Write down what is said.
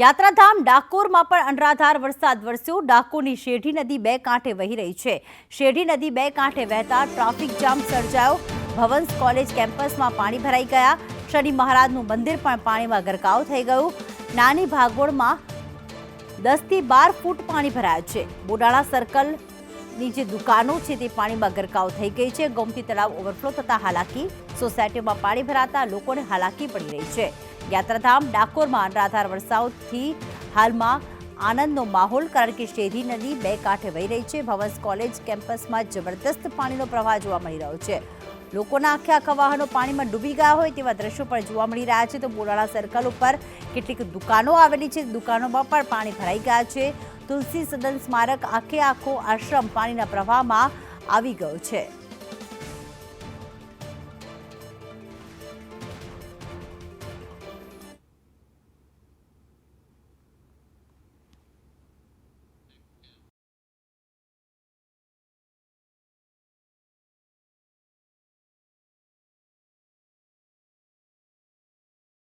યાત્રાધામ ડાકોરમાં પણ અનરાધાર વરસાદ વરસ્યો. ડાકોરની શેઢી નદી બે કાંઠે વહી રહી છે. શેઢી નદી બે કાંઠે વહેતા ટ્રાફિક જામ સર્જાયો. ભવન્સ કોલેજ કેમ્પસમાં પાણી ભરાઈ ગયા. શનિ મહારાજનું મંદિર પણ પાણીમાં ગરકાવ થઈ ગયું. નાની ભાગોળમાં દસથી બાર ફૂટ પાણી ભરાયા છે. બોડાણા સર્કલની જે દુકાનો છે તે પાણીમાં ગરકાવ થઈ ગઈ છે. ગોમતી તળાવ ઓવરફ્લો થતા હાલાકી. સોસાયટીમાં પાણી ભરાતા લોકોને હાલાકી પડી રહી છે. યાત્રાધામ ડાકોરમાં અનરાધાર વરસાદથી હાલમાં આનંદનો માહોલ કારણ કે શેરી નદી બે કાંઠે વહી રહી છે. ભવન્સ કોલેજ કેમ્પસમાં જબરદસ્ત પાણીનો પ્રવાહ જોવા મળી રહ્યો છે. લોકોના આખે આખા વાહનો પાણીમાં ડૂબી ગયા હોય તેવા દ્રશ્યો પણ જોવા મળી રહ્યા છે. તો બોરાળા સર્કલ ઉપર કેટલીક દુકાનો આવેલી છે. દુકાનોમાં પણ પાણી ભરાઈ ગયા છે. તુલસી સદન સ્મારક આખે આખો આશ્રમ પાણીના પ્રવાહમાં આવી ગયો છે.